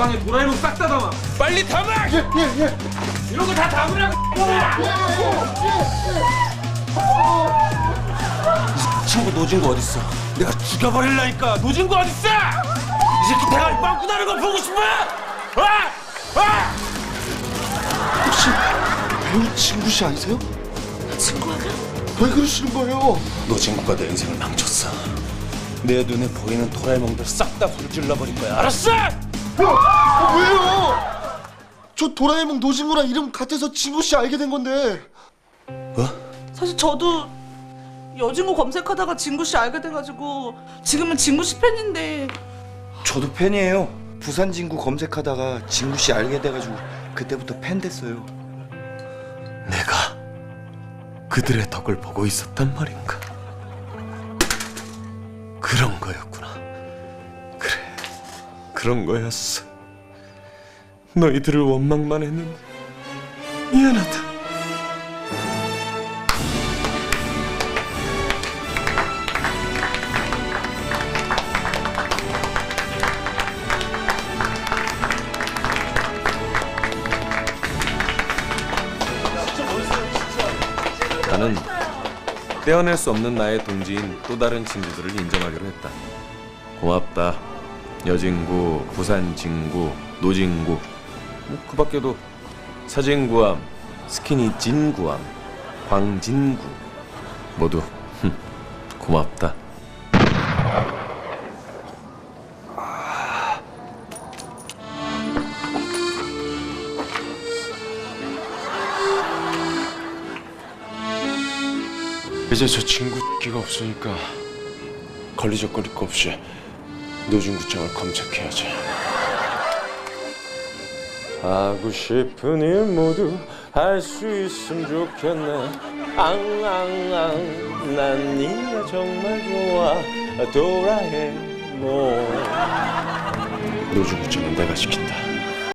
가방에 도라에몽 싹 다 담아. 빨리 담아. 예, 예, 예. 이런 거 다 담으라고. 친구 노진구 어딨어? 내가 죽여버릴라니까 노진구 어딨어? 이 새끼 대가리 빵꾸 나는 거 보고 싶어? 아! 아! 혹시 배우 진구 씨 아니세요? 친구가? 왜 그러시는 거예요? 노진구가 내 인생을 망쳤어 내 눈에 보이는 도라에몽들 싹 다 불질러 버릴 거야 알았어? 아, 왜요? 저 도라에몽 노진구랑 이름 같아서 진구 씨 알게 된 건데. 뭐? 사실 저도 여진구 검색하다가 진구 씨 알게 돼가지고 지금은 진구 씨 팬인데 저도 팬이에요. 부산 진구 검색하다가 진구 씨 알게 돼가지고 그때부터 팬 됐어요. 내가 그들의 덕을 보고 있었단 말인가? 그런 거였구나. 그런 거였어. 너희들을 원망만 했는데 미안하다. 나는 떼어낼 수 없는 나의 동지인 또 다른 친구들을 인정하기로 했다. 고맙다. 여진구, 부산진구, 노진구, 뭐 그 밖에도 사진구함, 스키니 진구함, 광진구 모두 흠, 고맙다. 이제 저 친구 끼가 없으니까 걸리적거릴 거 없이 노중구청을 검색해야지. 하고 싶은 일 모두 할 수 있으면 좋겠네. 앙앙앙 난 네가 정말 좋아 도라에몽. 노중구청은 내가 시킨다.